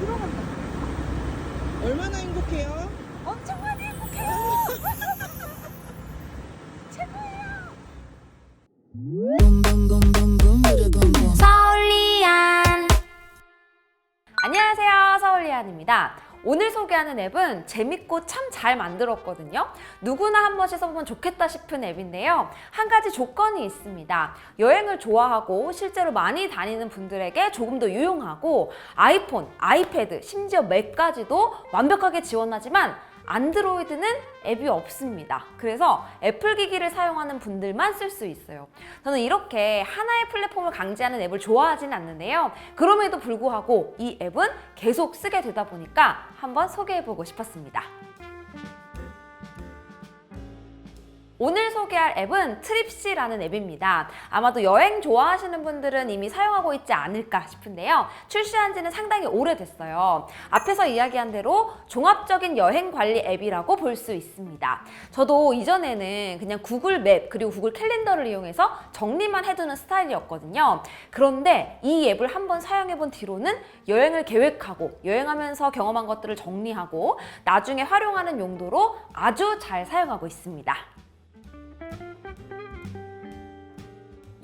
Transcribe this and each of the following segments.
들어간다. 얼마나 행복해요? 엄청 많이 행복해요. 오늘 소개하는 앱은 재밌고 참 잘 만들었거든요. 누구나 한 번씩 써보면 좋겠다 싶은 앱인데요. 한 가지 조건이 있습니다. 여행을 좋아하고 실제로 많이 다니는 분들에게 조금 더 유용하고 아이폰, 아이패드, 심지어 맥까지도 완벽하게 지원하지만 안드로이드는 앱이 없습니다. 그래서 애플 기기를 사용하는 분들만 쓸 수 있어요. 저는 이렇게 하나의 플랫폼을 강제하는 앱을 좋아하진 않는데요. 그럼에도 불구하고 이 앱은 계속 쓰게 되다 보니까 한번 소개해보고 싶었습니다. 오늘 소개할 앱은 트립시라는 앱입니다. 아마도 여행 좋아하시는 분들은 이미 사용하고 있지 않을까 싶은데요. 출시한 지는 상당히 오래됐어요. 앞에서 이야기한 대로 종합적인 여행 관리 앱이라고 볼 수 있습니다. 저도 이전에는 그냥 구글 맵 그리고 구글 캘린더를 이용해서 정리만 해두는 스타일이었거든요. 그런데 이 앱을 한번 사용해 본 뒤로는 여행을 계획하고 여행하면서 경험한 것들을 정리하고 나중에 활용하는 용도로 아주 잘 사용하고 있습니다.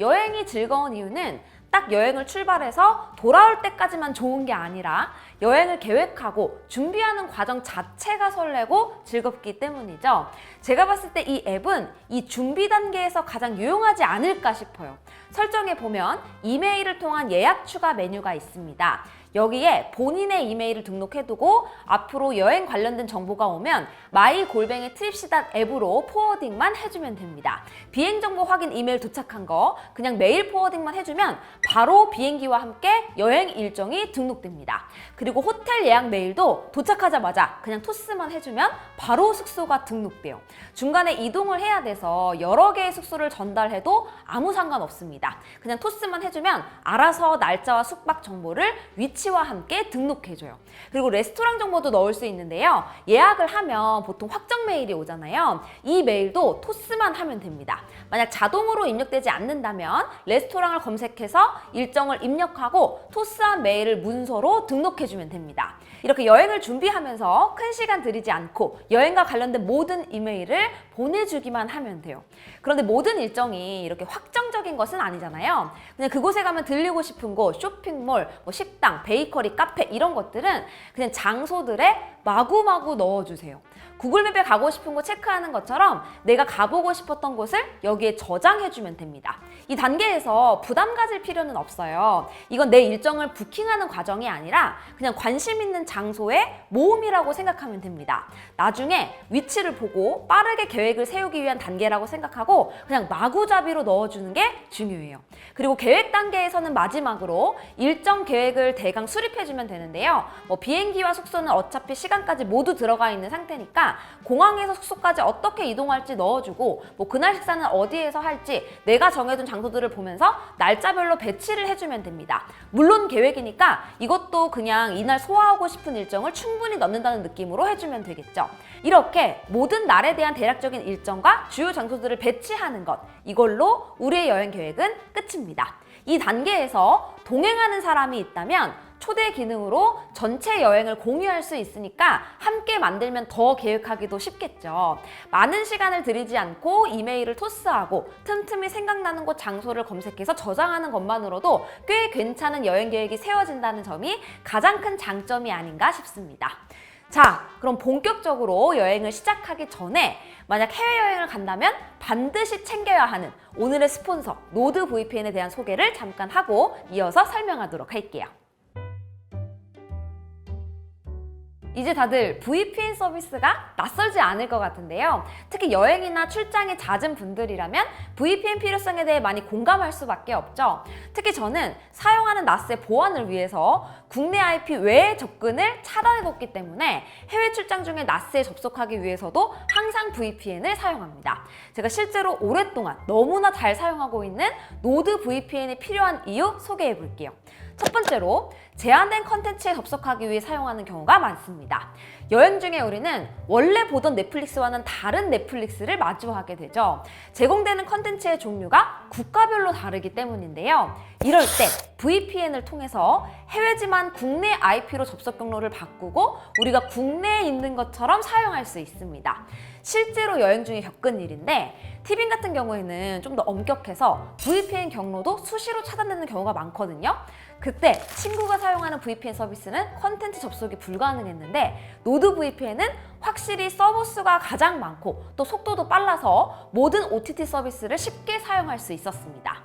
여행이 즐거운 이유는 딱 여행을 출발해서 돌아올 때까지만 좋은 게 아니라 여행을 계획하고 준비하는 과정 자체가 설레고 즐겁기 때문이죠. 제가 봤을 때 이 앱은 이 준비 단계에서 가장 유용하지 않을까 싶어요. 설정에 보면 이메일을 통한 예약 추가 메뉴가 있습니다. 여기에 본인의 이메일을 등록해두고 앞으로 여행 관련된 정보가 오면 마이 골뱅이 트립시닷 앱으로 포워딩만 해주면 됩니다. 비행 정보 확인 이메일 도착한 거 그냥 메일 포워딩만 해주면 바로 비행기와 함께 여행 일정이 등록됩니다. 그리고 호텔 예약 메일도 도착하자마자 그냥 토스만 해주면 바로 숙소가 등록돼요. 중간에 이동을 해야 돼서 여러 개의 숙소를 전달해도 아무 상관없습니다. 그냥 토스만 해주면 알아서 날짜와 숙박 정보를 위치 와 함께 등록해줘요. 그리고 레스토랑 정보도 넣을 수 있는데요. 예약을 하면 보통 확정 메일이 오잖아요. 이 메일도 토스만 하면 됩니다. 만약 자동으로 입력되지 않는다면 레스토랑을 검색해서 일정을 입력하고 토스한 메일을 문서로 등록해주면 됩니다. 이렇게 여행을 준비하면서 큰 시간 들이지 않고 여행과 관련된 모든 이메일을 보내주기만 하면 돼요. 그런데 모든 일정이 이렇게 확정 적인 것은 아니잖아요. 그냥 그곳에 가면 들리고 싶은 곳, 쇼핑몰, 뭐 식당, 베이커리, 카페 이런 것들은 그냥 장소들에 마구마구 넣어주세요. 구글맵에 가고 싶은 곳 체크하는 것처럼 내가 가보고 싶었던 곳을 여기에 저장해주면 됩니다. 이 단계에서 부담 가질 필요는 없어요. 이건 내 일정을 부킹하는 과정이 아니라 그냥 관심 있는 장소의 모음이라고 생각하면 됩니다. 나중에 위치를 보고 빠르게 계획을 세우기 위한 단계라고 생각하고 그냥 마구잡이로 넣어주는 게 중요해요. 그리고 계획 단계에서는 마지막으로 일정 계획을 대강 수립해주면 되는데요. 뭐 비행기와 숙소는 어차피 시간까지 모두 들어가 있는 상태니까 공항에서 숙소까지 어떻게 이동할지 넣어주고 뭐 그날 식사는 어디에서 할지 내가 정해둔 장소들을 보면서 날짜별로 배치를 해주면 됩니다. 물론 계획이니까 이것도 그냥 이날 소화하고 싶은 일정을 충분히 넣는다는 느낌으로 해주면 되겠죠. 이렇게 모든 날에 대한 대략적인 일정과 주요 장소들을 배치하는 것 이걸로 우리의 여행 계획은 끝입니다. 이 단계에서 동행하는 사람이 있다면 초대 기능으로 전체 여행을 공유할 수 있으니까 함께 만들면 더 계획하기도 쉽겠죠. 많은 시간을 들이지 않고 이메일을 토스하고 틈틈이 생각나는 곳 장소를 검색해서 저장하는 것만으로도 꽤 괜찮은 여행 계획이 세워진다는 점이 가장 큰 장점이 아닌가 싶습니다. 자, 그럼 본격적으로 여행을 시작하기 전에 만약 해외여행을 간다면 반드시 챙겨야 하는 오늘의 스폰서 노드 VPN에 대한 소개를 잠깐 하고 이어서 설명하도록 할게요. 이제 다들 VPN 서비스가 낯설지 않을 것 같은데요. 특히 여행이나 출장이 잦은 분들이라면 VPN 필요성에 대해 많이 공감할 수밖에 없죠. 특히 저는 사용하는 낫의 보안을 위해서 국내 IP 외의 접근을 차단해뒀기 때문에 해외 출장 중에 낫에 접속하기 위해서도 항상 VPN을 사용합니다. 제가 실제로 오랫동안 너무나 잘 사용하고 있는 노드 VPN이 필요한 이유 소개해 볼게요. 첫 번째로 제한된 컨텐츠에 접속하기 위해 사용하는 경우가 많습니다. 여행 중에 우리는 원래 보던 넷플릭스와는 다른 넷플릭스를 마주하게 되죠. 제공되는 컨텐츠의 종류가 국가별로 다르기 때문인데요. 이럴 때 VPN을 통해서 해외지만 국내 IP로 접속 경로를 바꾸고 우리가 국내에 있는 것처럼 사용할 수 있습니다. 실제로 여행 중에 겪은 일인데 티빙 같은 경우에는 좀 더 엄격해서 VPN 경로도 수시로 차단되는 경우가 많거든요. 그때 친구가 사용하는 VPN 서비스는 컨텐츠 접속이 불가능했는데 노드 VPN은 확실히 서버 수가 가장 많고 또 속도도 빨라서 모든 OTT 서비스를 쉽게 사용할 수 있었습니다.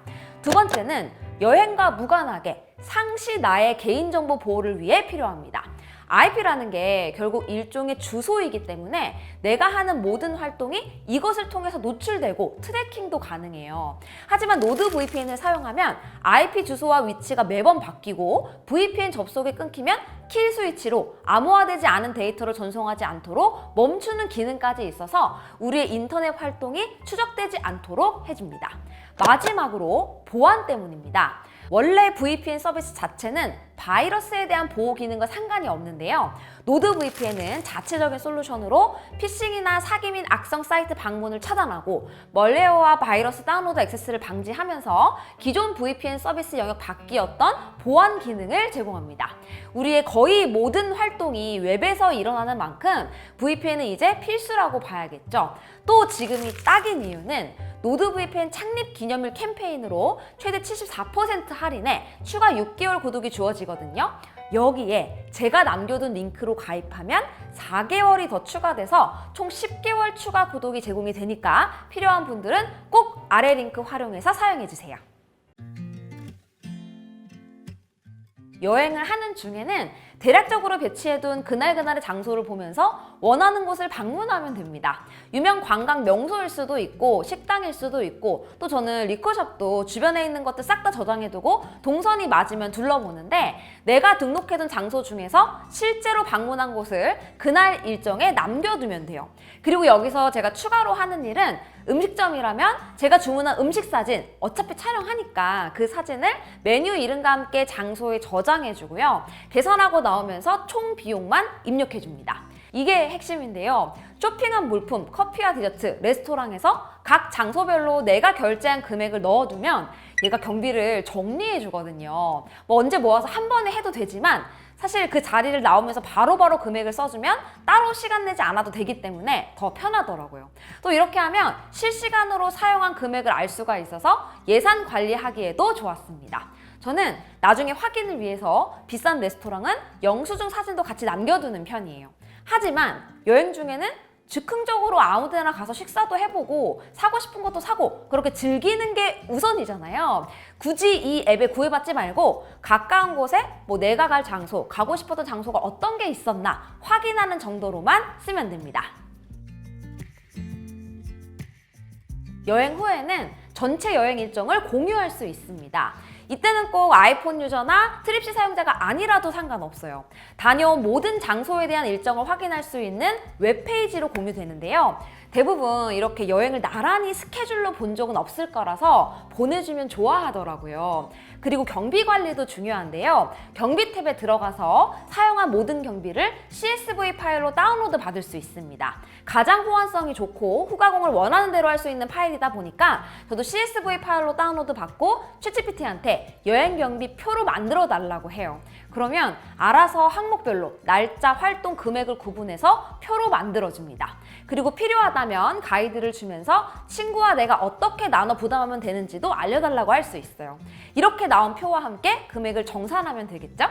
두 번째는 여행과 무관하게 상시 나의 개인정보 보호를 위해 필요합니다. IP라는 게 결국 일종의 주소이기 때문에 내가 하는 모든 활동이 이것을 통해서 노출되고 트래킹도 가능해요. 하지만 노드 VPN을 사용하면 IP 주소와 위치가 매번 바뀌고 VPN 접속이 끊기면 킬 스위치로 암호화되지 않은 데이터를 전송하지 않도록 멈추는 기능까지 있어서 우리의 인터넷 활동이 추적되지 않도록 해줍니다. 마지막으로 보안 때문입니다. 원래 VPN 서비스 자체는 바이러스에 대한 보호 기능과 상관이 없는데요. 노드 VPN은 자체적인 솔루션으로 피싱이나 사기 및 악성 사이트 방문을 차단하고 멀웨어와 바이러스 다운로드 액세스를 방지하면서 기존 VPN 서비스 영역 밖이었던 보안 기능을 제공합니다. 우리의 거의 모든 활동이 웹에서 일어나는 만큼 VPN은 이제 필수라고 봐야겠죠. 또 지금이 딱인 이유는 노드 VPN 창립 기념일 캠페인으로 최대 74% 할인에 추가 6개월 구독이 주어지 거든요. 여기에 제가 남겨둔 링크로 가입하면 4개월이 더 추가돼서 총 10개월 추가 구독이 제공이 되니까 필요한 분들은 꼭 아래 링크 활용해서 사용해주세요. 여행을 하는 중에는 대략적으로 배치해둔 그날그날의 장소를 보면서 원하는 곳을 방문하면 됩니다. 유명 관광 명소일 수도 있고 식당일 수도 있고 또 저는 리커샵도 주변에 있는 것들 싹 다 저장해두고 동선이 맞으면 둘러보는데 내가 등록해둔 장소 중에서 실제로 방문한 곳을 그날 일정에 남겨두면 돼요. 그리고 여기서 제가 추가로 하는 일은 음식점이라면 제가 주문한 음식 사진 어차피 촬영하니까 그 사진을 메뉴 이름과 함께 장소에 저장해 주고요. 계산하고 나오면서 총 비용만 입력해 줍니다. 이게 핵심인데요. 쇼핑한 물품, 커피와 디저트, 레스토랑에서 각 장소별로 내가 결제한 금액을 넣어두면 얘가 경비를 정리해 주거든요. 뭐 언제 모아서 한 번에 해도 되지만 사실 그 자리를 나오면서 바로 바로 금액을 써주면 따로 시간 내지 않아도 되기 때문에 더 편하더라고요. 또 이렇게 하면 실시간으로 사용한 금액을 알 수가 있어서 예산 관리하기에도 좋았습니다. 저는 나중에 확인을 위해서 비싼 레스토랑은 영수증 사진도 같이 남겨두는 편이에요. 하지만 여행 중에는 즉흥적으로 아무 데나 가서 식사도 해보고 사고 싶은 것도 사고 그렇게 즐기는 게 우선이잖아요. 굳이 이 앱에 구애받지 말고 가까운 곳에 뭐 내가 갈 장소, 가고 싶었던 장소가 어떤 게 있었나 확인하는 정도로만 쓰면 됩니다. 여행 후에는 전체 여행 일정을 공유할 수 있습니다. 이때는 꼭 아이폰 유저나 트립시 사용자가 아니라도 상관없어요. 다녀온 모든 장소에 대한 일정을 확인할 수 있는 웹페이지로 공유되는데요. 대부분 이렇게 여행을 나란히 스케줄로 본 적은 없을 거라서 보내주면 좋아하더라고요. 그리고 경비 관리도 중요한데요. 경비 탭에 들어가서 사용한 모든 경비를 CSV 파일로 다운로드 받을 수 있습니다. 가장 호환성이 좋고 후가공을 원하는 대로 할 수 있는 파일이다 보니까 저도 CSV 파일로 다운로드 받고 챗GPT한테 여행 경비 표로 만들어 달라고 해요. 그러면 알아서 항목별로 날짜, 활동, 금액을 구분해서 표로 만들어줍니다. 그리고 필요하다면 가이드를 주면서 친구와 내가 어떻게 나눠 부담하면 되는지도 알려달라고 할 수 있어요. 이렇게 나온 표와 함께 금액을 정산하면 되겠죠?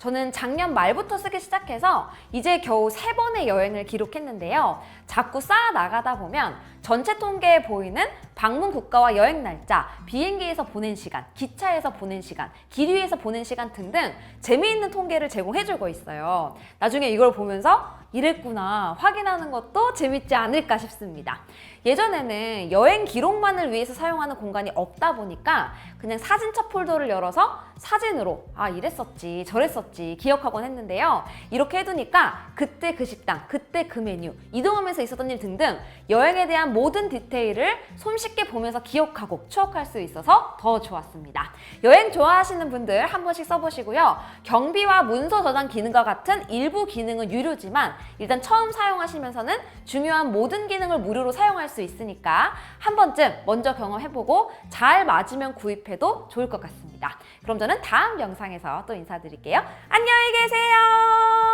저는 작년 말부터 쓰기 시작해서 이제 겨우 세 번의 여행을 기록했는데요. 자꾸 쌓아 나가다 보면 전체 통계에 보이는 방문 국가와 여행 날짜, 비행기에서 보낸 시간, 기차에서 보낸 시간, 길 위에서 보낸 시간 등등 재미있는 통계를 제공해주고 있어요. 나중에 이걸 보면서 이랬구나 확인하는 것도 재밌지 않을까 싶습니다. 예전에는 여행 기록만을 위해서 사용하는 공간이 없다 보니까 그냥 사진첩 폴더를 열어서 사진으로 아 이랬었지 저랬었지 기억하곤 했는데요. 이렇게 해두니까 그때 그 식당, 그때 그 메뉴, 이동하면서 있었던 일 등등 여행에 대한 모든 디테일을 손쉽게 보면서 기억하고 추억할 수 있어서 더 좋았습니다. 여행 좋아하시는 분들 한 번씩 써보시고요. 경비와 문서 저장 기능과 같은 일부 기능은 유료지만 일단 처음 사용하시면서는 중요한 모든 기능을 무료로 사용할 수 있으니까 한 번쯤 먼저 경험해보고 잘 맞으면 구입해도 좋을 것 같습니다. 그럼 저는 다음 영상에서 또 인사드릴게요. 안녕히 계세요.